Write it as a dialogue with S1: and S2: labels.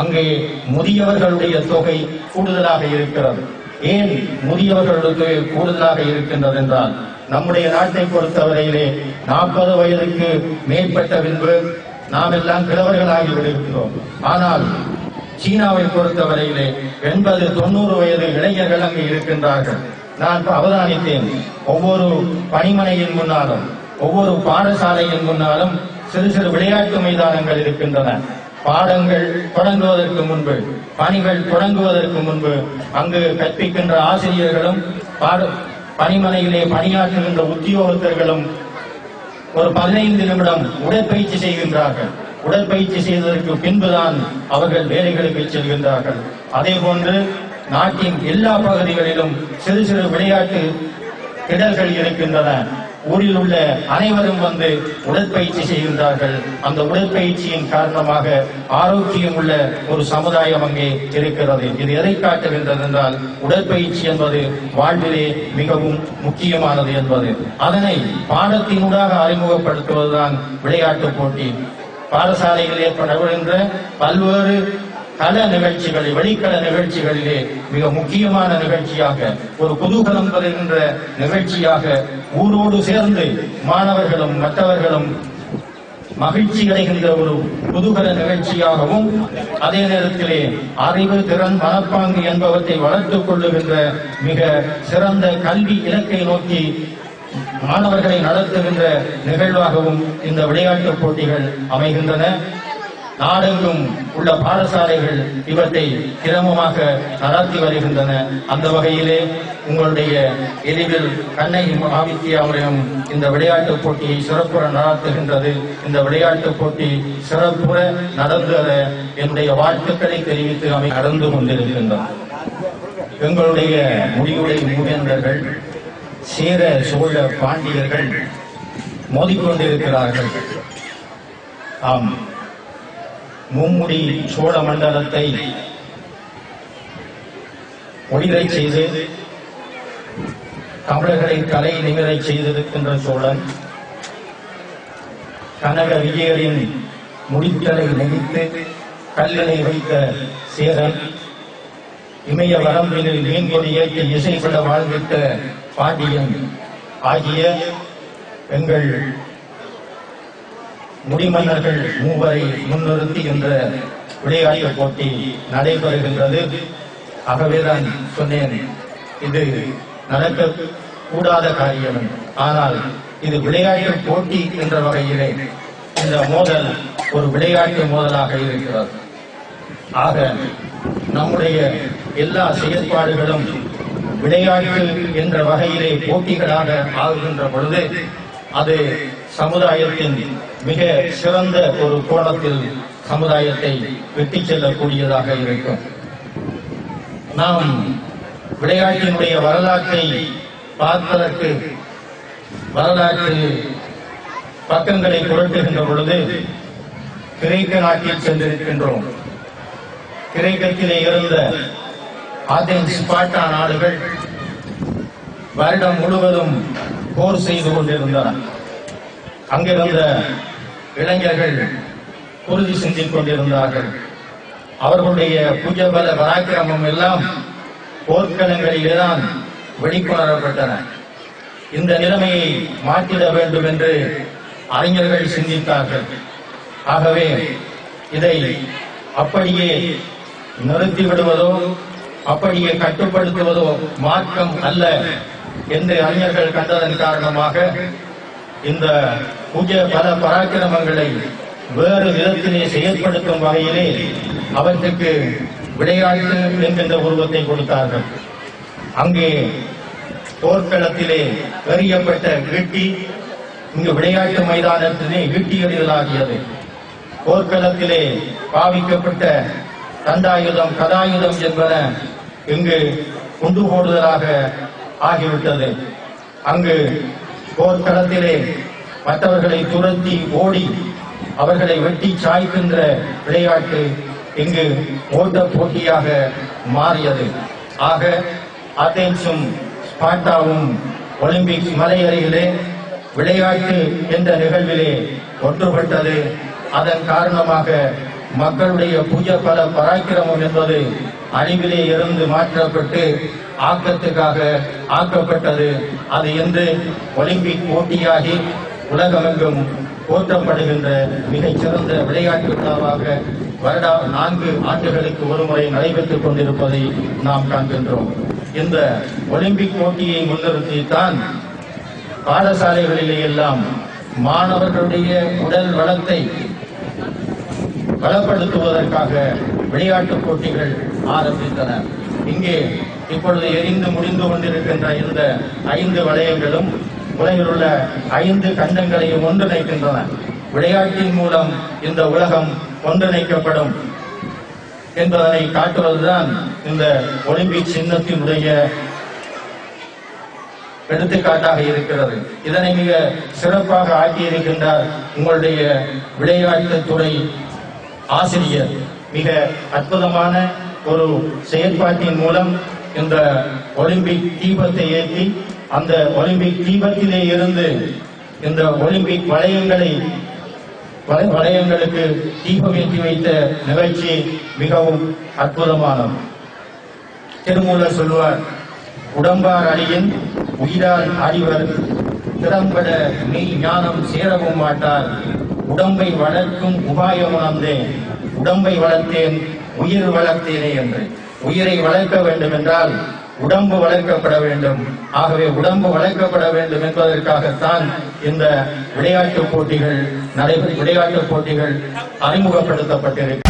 S1: அங்கே முதியவர்களுடைய தொகை கூடுதலாக இருக்கிறது. ஏன் முதியவர்களுக்கு கூடுதலாக இருக்கின்றது என்றால் நம்முடைய நாட்டை பொறுத்தவரையிலே நாற்பது வயதுக்கு மேற்பட்ட பின்பு நாம் எல்லாம் கிழவர்களாகி விடுகிறோம் ஆனால் சீனாவை பொறுத்தவரையிலே எண்பது தொண்ணூறு வயது இளைஞர்கள் அங்கு இருக்கின்றார்கள். நான் அவதானித்தேன். ஒவ்வொரு பணிமனையின் முன்னாலும் ஒவ்வொரு பாடசாலையின் முன்னாலும் சிறு சிறு விளையாட்டு மைதானங்கள் இருக்கின்றன. பாடங்கள் தொடங்குவதற்கு முன்பு பணிகள் தொடங்குவதற்கு முன்பு அங்கு கற்பிக்கின்ற ஆசிரியர்களும் பாட பணிமனையிலே பணியாற்றுகின்ற உத்தியோகத்தர்களும் ஒரு பதினைந்து நிமிடம் உடற்பயிற்சி செய்கின்றார்கள். உடற்பயிற்சி செய்ததற்கு பின்புதான் அவர்கள் வேலைகளுக்கு செல்கின்றார்கள். அதே போன்று நாட்டின் எல்லா பகுதிகளிலும் சிறு சிறு விளையாட்டு திடல்கள் இருக்கின்றன. ஊரில் உள்ள அனைவரும் வந்து உடற்பயிற்சி செய்கின்றார்கள். அந்த உடற்பயிற்சியின் காரணமாக ஆரோக்கியம் உள்ள ஒரு சமுதாயம் அங்கே இருக்கிறது. இது எதை காட்டுகின்றது என்றால் உடற்பயிற்சி என்பது வாழ்விலே மிகவும் முக்கியமானது என்பது. அதனை பாடத்தினூடாக அறிமுகப்படுத்துவதுதான் விளையாட்டு போட்டி. பாடசாலைகளில் ஏற்படுகின்ற பல்வேறு கல நிகழ்ச்சிகளில் வெளிக்கல நிகழ்ச்சிகளிலே மிக முக்கியமான நிகழ்ச்சியாக ஒரு குதூகலம் பெறுகின்ற நிகழ்ச்சியாக ஊரோடு சேர்ந்து மாணவர்களும் மற்றவர்களும் மகிழ்ச்சி அடைகின்ற ஒரு குதூகல நிகழ்ச்சியாகவும் அதே நேரத்திலே அறிவு திறன் மனப்பாங்கு என்பவற்றை வளர்த்துக் கொள்ளுகின்ற மிக சிறந்த கல்வி இலக்கை நோக்கி மாணவர்களை நடத்துகின்ற நிகழ்வாகவும் இந்த விளையாட்டுப் போட்டிகள் அமைகின்றன. நாடெங்கும் உள்ள பாடசாலைகள் இவற்றை சிரமமாக நடாத்தி வருகின்றன. அந்த வகையிலே உங்களுடைய எரிவில் கண்ணை ஆதித்யாவுடையும் இந்த விளையாட்டுப் போட்டியை சிறப்புற நடத்துகின்றது. இந்த விளையாட்டுப் போட்டி சிறப்புற நடந்தத என்னுடைய வாழ்த்துக்களை தெரிவித்து அமை நடந்து கொண்டிருக்கின்றன எங்களுடைய முடிவுரை மூவேந்தர்கள் சேர சோழ பாண்டியர்கள் மோதிக்கொண்டிருக்கிறார்கள். ஆம். மும்முடி சோழ மண்டலத்தை ஒளிரச் செய்து தமிழர்களை கலை நிமிரச் செய்திருக்கின்ற சோழன் கனக விஜயரின் முடித்தலை நெகித்து கல்லினை வைத்த சேரன் இமய வரம்பினில் மீன்கொடி ஏற்றி இசைப்பட வாழ்வித்த பாண்டியன் ஆகிய எங்கள் முடிமன்னர்கள் மூவரை முன்னிறுத்தி என்ற விளையாட்டு போட்டி நடைபெறுகின்றது. ஆகவேதான் சொன்னேன் இது நடக்க கூடாத காரியம். ஆனால் இது விளையாட்டு போட்டி என்ற வகையிலே இந்த மோதல் ஒரு விளையாட்டு மோதலாக இருக்கிறது. ஆக நம்முடைய எல்லா செயற்பாடுகளும் விளையாட்டு என்ற வகையிலே போட்டிகளாக ஆகுகின்ற பொழுது அது சமுதாயத்தின் மிக சிறந்த ஒரு கோணத்தில் சமுதாயத்தை வெட்டிச் செல்லக்கூடியதாக இருக்கும். நாம் விளையாட்டினுடைய வரலாற்றை பார்ப்பதற்கு வரலாற்று பக்கங்களை புரட்டுகின்ற பொழுது கிரேக்க நாட்டில் சென்றிருக்கின்றோம். கிரேக்கத்திலே இருந்த ஆதென்ஸ் ஸ்பார்ட்டா நாடுகள் வருடம் முழுவதும் போர் செய்து கொண்டிருந்தன. அங்கிருந்த இளைஞர்கள் குருதி சிந்திக் கொண்டிருந்தார்கள். அவர்களுடைய புஜபல பராக்கிரமம் எல்லாம் போர்க்களங்களிலேதான் வெளிக்கொணரப்பட்டன. இந்த நிலைமையை மாற்றிட வேண்டும் என்று அறிஞர்கள் சிந்தித்தார்கள். ஆகவே இதை அப்படியே நிறுத்தி விடுவதோ அப்படியே கட்டுப்படுத்துவதோ மார்க்கம் அல்ல என்று அறிஞர்கள் கண்டதன் காரணமாக இந்த புதிய பல பராக்கிரமங்களை வேறு விதத்திலே செயல்படுத்தும் வகையிலே அவற்றுக்கு விளையாட்டு என்கின்ற உருவத்தை கொடுத்தார்கள். அங்கே போர்க்களத்திலே எறியப்பட்ட ஈட்டி இங்கு விளையாட்டு மைதானத்திலே ஈட்டி எறிதலாகியது போர்க்களத்திலே பாவிக்கப்பட்ட தண்டாயுதம் கதாயுதம் என்பன இங்கு குண்டு போடுதலாக ஆகிவிட்டது. அங்கு போர்க்களத்திலே மற்றவர்களை துரத்தி ஓடி அவர்களை வெட்டி சாய்க்கின்ற விளையாட்டு இங்கு ஓட்ட போட்டியாக மாறியது. ஆக அத்தேன்ஸும் ஸ்பாட்டாவும் ஒலிம்பிக் மலையறையிலே விளையாட்டு என்ற நிகழ்விலே ஒன்றுபட்டது. அதன் காரணமாக மக்களுடைய புஜ பல பராக்கிரமம் என்பது அழிவிலே இருந்து மாற்றப்பட்டு ஆக்கத்துக்காக ஆக்கப்பட்டது. அது இன்று ஒலிம்பிக் போட்டியாகி உலகமெங்கும் போற்றப்படுகின்ற மிகச்சிறந்த விளையாட்டு விழாவாக வருடா நான்கு ஆண்டுகளுக்கு ஒருமுறை நடைபெற்றுக் கொண்டிருப்பதை நாம் காண்கின்றோம். இந்த ஒலிம்பிக் போட்டியை முன்னிறுத்தித்தான் பாடசாலைகளிலே எல்லாம் மாணவர்களுடைய உடல் வளத்தை பலப்படுத்துவதற்காக விளையாட்டுப் போட்டிகள் ஆரம்பித்தன. இங்கே இப்பொழுது எரிந்து முடிந்து கொண்டிருக்கின்ற இந்த ஐந்து வளையங்களும் உலகில் உள்ள ஐந்து கண்டங்களையும் ஒன்றிணைக்கின்றன. விளையாட்டின் மூலம் இந்த உலகம் ஒன்றிணைக்கப்படும் என்பதனை காட்டுவதுதான் இந்த ஒலிம்பிக் சின்னத்தினுடைய எடுத்துக்காட்டாக இருக்கிறது. இதனை மிக சிறப்பாக ஆக்கியிருக்கின்றார் உங்களுடைய விளையாட்டு துறை ஆசிரியர். மிக அற்புதமான ஒரு செயற்பாட்டின் மூலம் இந்த ஒலிம்பிக் தீபத்தை ஏற்றி அந்த ஒலிம்பிக் தீபத்திலே இருந்து இந்த ஒலிம்பிக் வளையங்களை வளை- வளையங்களுக்கு தீபம் ஏற்றி வைத்த நிகழ்ச்சி மிகவும் அற்புதமானது. திருமூலர் சொல்வார் உடம்பார் அழியின் உயிரால் அறிவர் திறம்பட மெய் ஞானம் சேரவும் மாட்டார். உடம்பை வளர்க்கும் உபாயம் உணர்ந்தேன் உடம்பை வளர்த்தேன் உயிர் வளர்த்தேனே என்று. உயிரை வளர்க்க வேண்டும் என்றால் உடம்பு வளர்க்கப்பட வேண்டும். ஆகவே உடம்பு வளர்க்கப்பட வேண்டும் என்பதற்காகத்தான் இந்த விளையாட்டுப் போட்டிகள் நடைபெற விளையாட்டுப் போட்டிகள் அறிமுகப்படுத்தப்பட்டிருக்கிறது